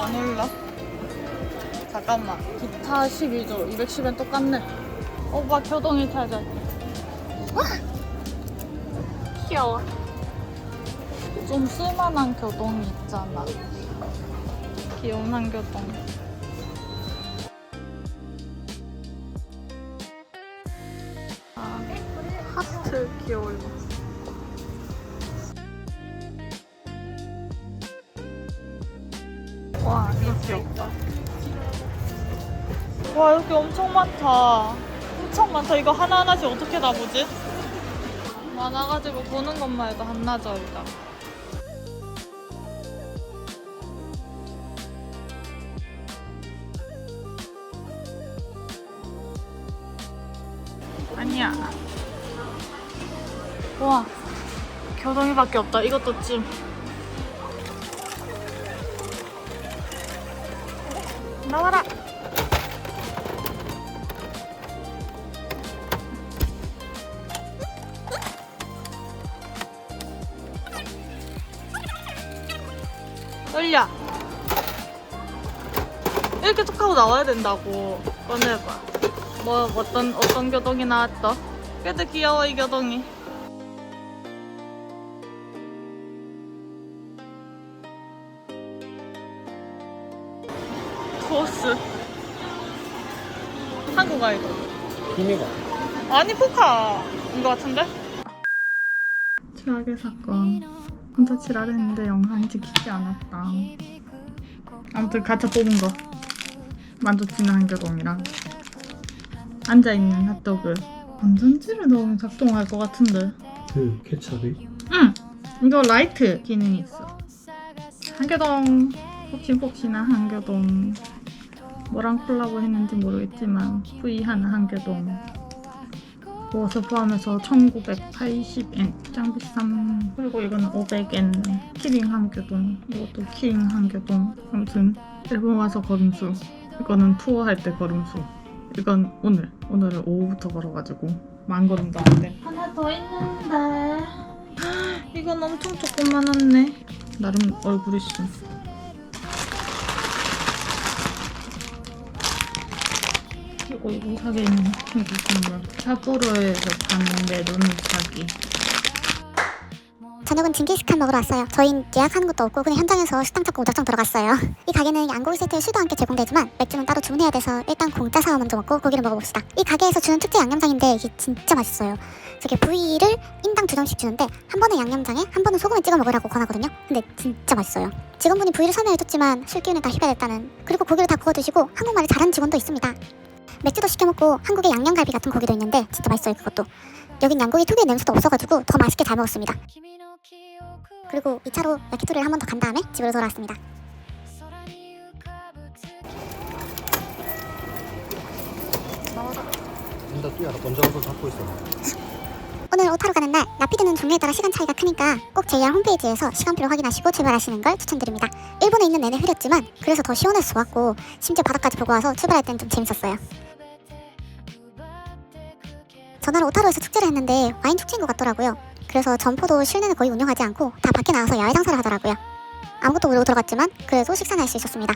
안 올라? 잠깐만. 기타 12조, 210엔 똑같네. 오빠 교동이 타자. 귀여워. 좀 쓸만한 교동이 있잖아. 귀여운 한 교동. 아, 하트 귀여워 이거. 와 이거 귀엽다. 와 여기 엄청 많다. 엄청 많다. 이거 하나하나씩 어떻게 다 보지? 많아가지고 보는 것만 해도 한나절이다. 아니야. 와 교동이밖에 없다. 이것도 찜. 나와라. 떨려. 이렇게 툭 하고 나와야 된다고. 꺼내봐. 뭐 어떤 어떤 교동이 나왔어? 그래도 귀여워 이 교동이. 한국 아이돌. 힘이가 아니 포카인 것 같은데? 최악의 사건. 혼자 지랄했는데 영상 지키지 않았다. 아무튼 가차 뽑은 거. 만두찌는 한교동이랑 앉아있는 핫도그. 완전지를 넣으면 작동할 것 같은데. 그 케찹이 응! 이거 라이트 기능이 있어. 한교동, 폭신폭신한 한교동. 뭐랑 콜라보 했는지 모르겠지만, V1 한교동. 그것을 포함해서 1980엔, 짱 비쌈. 그리고 이거는 500엔, 키링 한교동. 이것도 키링 한교동. 아무튼, 일본 와서 걸음수. 이거는 투어할 때 걸음수. 이건 오늘. 오늘은 오후부터 걸어가지고, 만 걸음 나왔대. 하나 더 있는데. 이건 엄청 조그만하네. 나름 얼굴이 있 어. 그리고 이 무사기 있는 이거 정말 삿포로에서 파는 메론 무사기. 저녁은 징기스칸 먹으러 왔어요. 저희는 예약하는 것도 없고 그냥 현장에서 식당 찾고 무작정 들어갔어요. 이 가게는 양고기 세트에 술도 함께 제공되지만 맥주는 따로 주문해야 돼서 일단 공짜 사와 먼저 먹고 고기를 먹어봅시다. 이 가게에서 주는 특제 양념장인데 이게 진짜 맛있어요. 저게 부위를 인당 두 점씩 주는데 한 번은 양념장에 한 번은 소금에 찍어 먹으라고 권하거든요. 근데 진짜 맛있어요. 직원분이 부위를 설명해줬지만 술 기운에 다 휘발했다는 그리고 고기를 다 구워 드시고 한국말을 잘하는 직원도 있습니다. 맥주도 시켜 먹고 한국의 양념갈비 같은 고기도 있는데 진짜 맛있어요 그것도. 여긴 양고기 특유의 냄새도 없어가지고 더 맛있게 잘 먹었습니다. 그리고 2차로 야키토리를 한 번 더 간 다음에 집으로 돌아왔습니다. 혼자 뛰어라 번져서 잡고 있어 오늘 오타로 가는 날 라피드는 종류에 따라 시간 차이가 크니까 꼭 JR 홈페이지에서 시간표를 확인하시고 출발하시는 걸 추천드립니다. 일본에 있는 내내 흐렸지만 그래서 더 시원해서 좋았고 심지어 바닥까지 보고 와서 출발할 땐 좀 재밌었어요. 전화로 오타로에서 축제를 했는데 와인 축제인 것 같더라고요. 그래서 점포도 실내는 거의 운영하지 않고 다 밖에 나와서 야외 장사를 하더라고요. 아무것도 모르고 들어갔지만 그래도 식사는 할 수 있었습니다.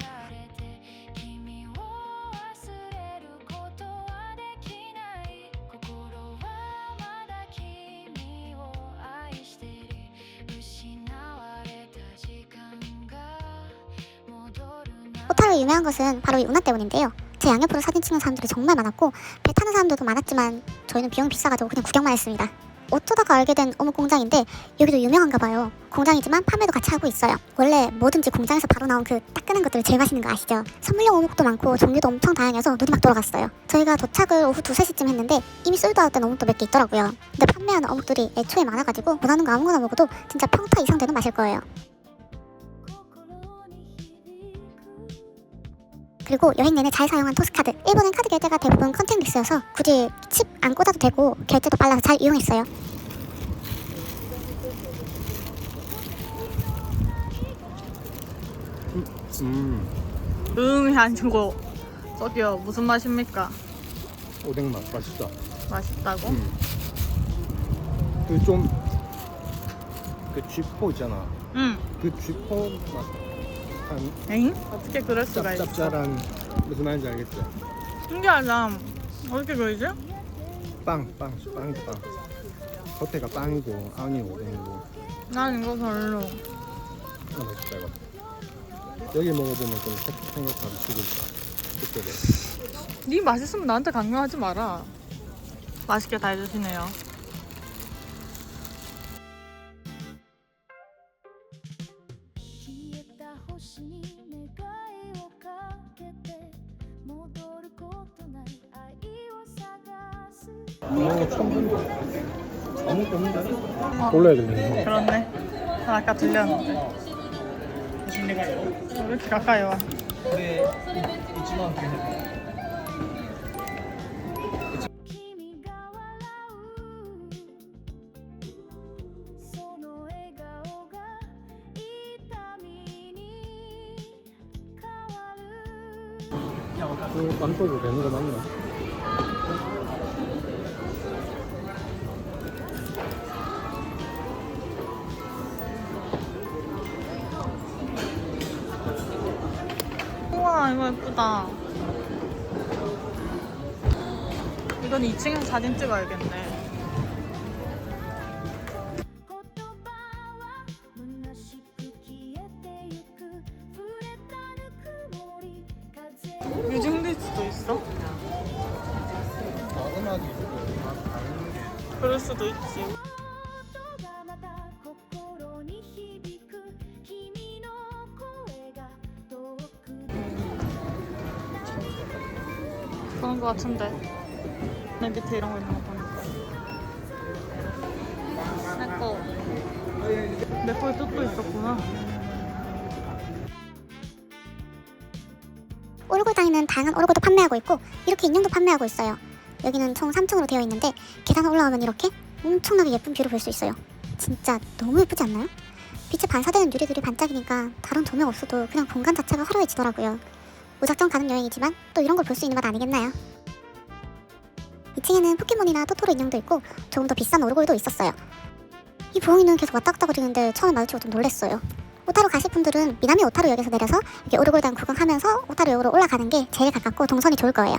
오타로 유명한 것은 바로 이 운하 때문인데요. 제 양옆으로 사진 찍는 사람들이 정말 많았고 배 타는 사람들도 많았지만 저희는 비용이 비싸가지고 그냥 구경만 했습니다. 어쩌다가 알게 된 어묵 공장인데 여기도 유명한가 봐요. 공장이지만 판매도 같이 하고 있어요. 원래 뭐든지 공장에서 바로 나온 그 따끈한 것들이 제일 맛있는 거 아시죠? 선물용 어묵도 많고 종류도 엄청 다양해서 눈이 막 돌아갔어요. 저희가 도착을 오후 2, 3시쯤 했는데 이미 솔드아웃 된 어묵도 몇 개 있더라고요. 근데 판매하는 어묵들이 애초에 많아가지고 원하는 거 아무거나 먹어도 진짜 평타 이상 되는 맛일 거예요. 그리고 여행 내내 잘 사용한 토스카드. 일본은 카드 결제가 대부분 컨택리스여서 굳이 칩 안 꽂아도 되고 결제도 빨라서 잘 이용했어요. 음 응이 아니고 저기요 무슨 맛입니까? 오뎅맛 맛있다 맛있다고? 음. 그 좀 그 쥐포 있잖아 응. 그 쥐포 맛 한 엥? 어떻게 그럴 수가 있어? 짭짭짤한 무슨 말인지 알겠지? 신기하다. 어떻게 그러지? 빵, 빵, 빵이다 빵. 겉에가 빵이고 안이 오뎅이고. 난 이거 별로. 아 맛있다 이거. 여기 먹어보면 좀 생- 생각보다 죽을까. 그쪽에. 네 맛있으면 나한테 강요하지 마라. 맛있게 다 해주시네요. 아무것도 없는데? 올라야겠네. 그렇네. 아, 아까 들렸는데. 왜 이렇게 가까이 와? 네, 있지만 괜찮아요. 그 깜빡이 되는 건 맞나? 이거 예쁘다. 이건 2층에서 사진 찍어야겠네. 유증대지도 있어? 그럴 수도 있지. 같은데. 내 밑에 이런 거 있는 거 보니까. 내 거. 내 거에 뜻도 있었구나. 오르골당에는 다양한 오르골도 판매하고 있고 이렇게 인형도 판매하고 있어요. 여기는 총 3층으로 되어 있는데 계단 올라오면 이렇게 엄청나게 예쁜 뷰를 볼 수 있어요. 진짜 너무 예쁘지 않나요? 빛에 반사되는 유리들이 반짝이니까 다른 조명 없어도 그냥 공간 자체가 화려해지더라고요. 무작정 가는 여행이지만 또 이런 걸 볼 수 있는 맛 아니겠나요? 2층에는 포켓몬이나 토토로 인형도 있고 조금 더 비싼 오르골도 있었어요. 이 부엉이는 계속 왔다 갔다 거리는데 처음에 마주치고 좀 놀랬어요. 오타루 가실 분들은 미나미 오타루역에서 내려서 이렇게 오르골당 구경하면서 오타루역으로 올라가는 게 제일 가깝고 동선이 좋을 거예요.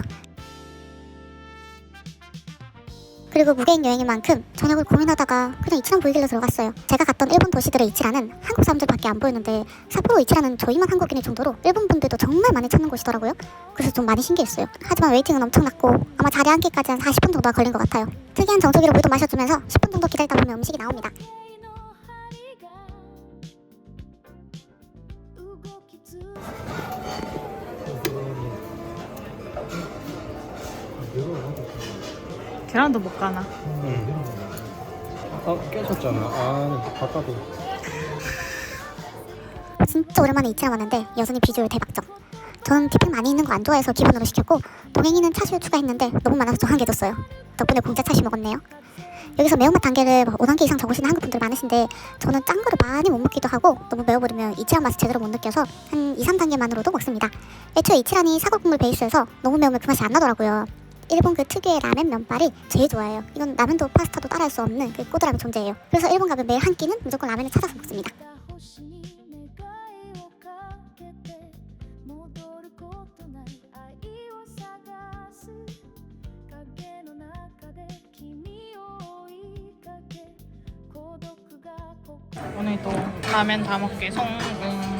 그리고 무계획 여행인 만큼 저녁을 고민하다가 그냥 이치란 보이길래 들어갔어요. 제가 갔던 일본 도시들의 이치란은 한국 사람들밖에 안 보였는데 삿포로 이치란은 저희만 한국인일 정도로 일본 분들도 정말 많이 찾는 곳이더라고요. 그래서 좀 많이 신기했어요. 하지만 웨이팅은 엄청 났고 아마 자리 앉기까지 한 40분 정도가 걸린 것 같아요. 특이한 정수기로 물도 마셔주면서 10분 정도 기다리다 보면 음식이 나옵니다. 계란도 못 가나. 아, 깨졌잖아. 아, 바꿔도. 진짜 오랜만에 이치란 왔는데 여전히 비주얼 대박점. 저는 디핑 많이 있는 거 안 좋아해서 기본으로 시켰고 동행이는 차슈 추가했는데 너무 많아서 좀 한개 줬어요. 덕분에 공짜 차슈 먹었네요. 여기서 매운맛 단계를 막 5단계 이상 적으시는 한국 분들 많으신데 저는 짠 거를 많이 못 먹기도 하고 너무 매워버리면 이치란 맛을 제대로 못 느껴서 한 2, 3단계만으로도 먹습니다. 애초에 이치란이 사골국물 베이스여서 너무 매우면 그 맛이 안 나더라고요. 일본 그 특유의 라멘 면발이 제일 좋아해요. 이건 라면도 파스타도 따라할 수 없는 그 꼬드랑 존재예요. 그래서 일본 가면 그 매일 한 끼는 무조건 라면을 찾아서 먹습니다. 오늘도 라면 다 먹게 성공.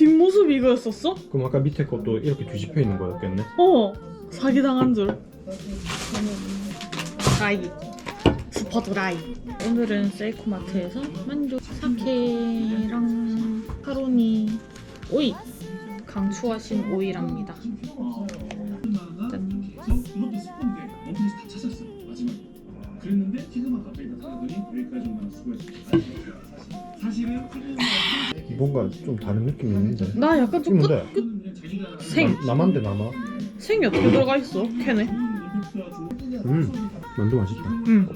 뒷모습 이거였었어? 그럼 아까 밑에 것도 이렇게 뒤집혀 있는 거였겠네? 어 사기 당한 줄 라이 슈퍼드 라이 오늘은 세이코마트에서 만족 사케랑 카로니 오이 강추하신 오이랍니다 짠. 그랬는데 지금 아까 빼다 사람들이 여기까지만 수고했어. 사실은 뭔가 좀 다른 느낌이 있는데. 나 약간 좀 끝, 자기가 생, 남, 남한데 남아. 생이 어떻게 들어가 있어 캔에 음, 만두 맛있다. 응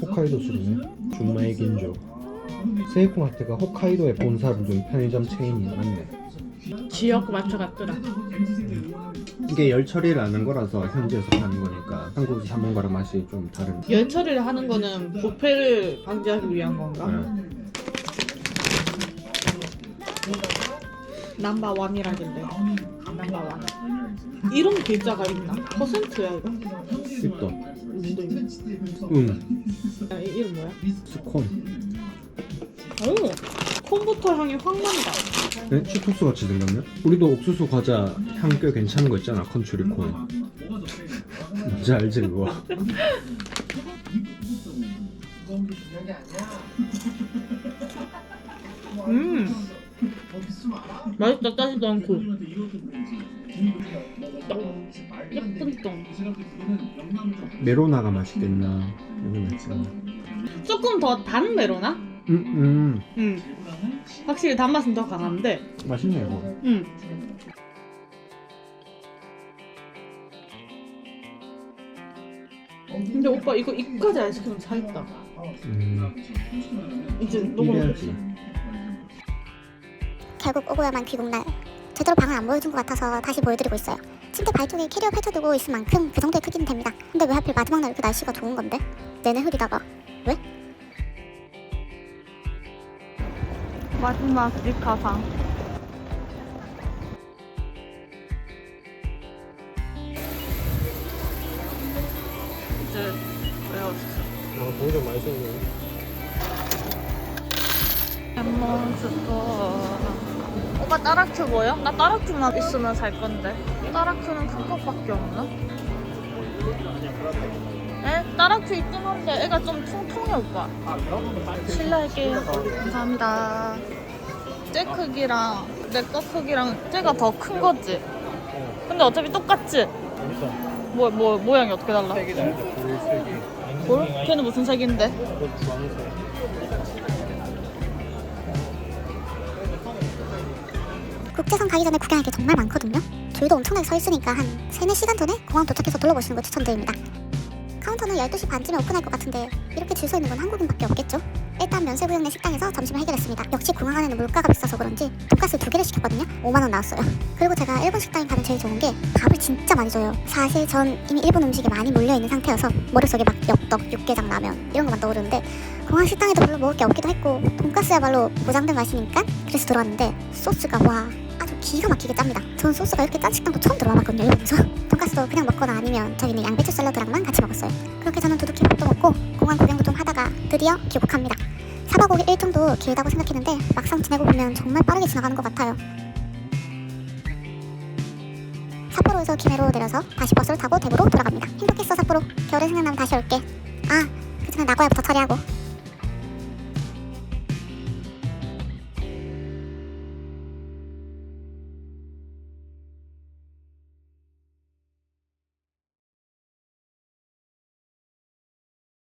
홋카이도 술이네. 준마의 긴조. 세이코마트가 홋카이도에 본사를 둔 편의점 체인이 맞네. 지역 마트 같더라 이게 열 처리를 안 한 거라서 현지에서 파는 거니까 한국에서 사 먹은 거랑 맛이 좀 다른. 열 처리를 하는 거는 부패를 방지하기 위한 건가? 네. 남바원이라길래 남바원 이런 글자가 있나? 퍼센트야 이거? 있다. 뭔데 이거? 응. 야, 이 이름 뭐야? 스콘. 오! 콤부터 향이 확 난다 네? 치토스 같이 생겼네? 우리도 옥수수 과자 향 꽤 괜찮은 거 있잖아. 컨츄리콘. 뭔지 알지 그거? 음 맛있다 짜지도 않고 예쁜 똥 메로나가 맛있겠나? 이거 맛있겠나? 조금 더 단 메로나? 음, 음. 음 확실히 단맛은 더 강한데 맛있네 이거. 음 근데 오빠 이거 이까지 아이스크림 사있다 음. 이제 너무 이래야지. 결국 오고야만 귀국날 제대로 방을 안 보여준 것 같아서 다시 보여드리고 있어요. 침대 발쪽에 캐리어 펼쳐두고 있을 만큼 그 정도의 크기는 됩니다. 근데 왜 하필 마지막 날 이렇게 날씨가 좋은 건데? 내내 흐리다가 마지막 집 가상. 이제 외웠어 아, 동전 많이 썼네. 몬스터 오빠 따라큐 뭐야? 나 따라큐만 있으면 살 건데 따라큐는 큰 것밖에 없나? 에? 따라큐 있긴 한데 애가 좀 통통해 오빠 실례할게요 감사합니다 쟤 크기랑 내 거 크기랑 쟤가 더 큰 거지? 근데 어차피 똑같지? 뭐, 뭐, 모양이 어떻게 달라? 색이 다르죠. 불색이. 뭘? 걔는 무슨 색인데? 국제선 가기 전에 구경할 게 정말 많거든요. 줄도 엄청나게 서 있으니까 한 3, 4시간 전에 공항 도착해서 둘러보시는 거 추천드립니다. 카운터는 12시 반쯤에 오픈할 것 같은데 이렇게 줄 서 있는 건 한국인밖에 없겠죠? 일단 면세부역내 식당에서 점심을 해결했습니다. 역시 공항 안에는 물가가 비싸서 그런지 돈가스 두 개를 시켰거든요. 5만 원 나왔어요. 그리고 제가 일본 식당에 가면 제일 좋은 게 밥을 진짜 많이 줘요. 사실 전 이미 일본 음식에 많이 몰려 있는 상태여서 머릿속에 막 엽떡, 육개장 라면 이런 것만 떠오르는데 공항 식당에도 별로 먹을 게 없기도 했고 돈가스야말로 보장된 맛이니까 그래서 들어왔는데 소스가 와 아주 기가 막히게 짭니다. 전 소스가 이렇게 짠 식당도 처음 들어와봤거든요 일본에서. 돈가스도 그냥 먹거나 아니면 저기는 양배추 샐러드랑만 같이 먹었어요. 그렇게 저는 두둑히 밥도 먹고 공항 구경도 좀 하다가 드디어 귀국합니다. 4박 5일 일정도 길다고 생각했는데 막상 지내고 보면 정말 빠르게 지나가는 것 같아요. 삿포로에서 기내로 내려서 다시 버스를 타고 대구로 돌아갑니다. 행복했어 삿포로. 겨울에 생각나면 다시 올게. 아, 그전에 나고야부터 처리하고.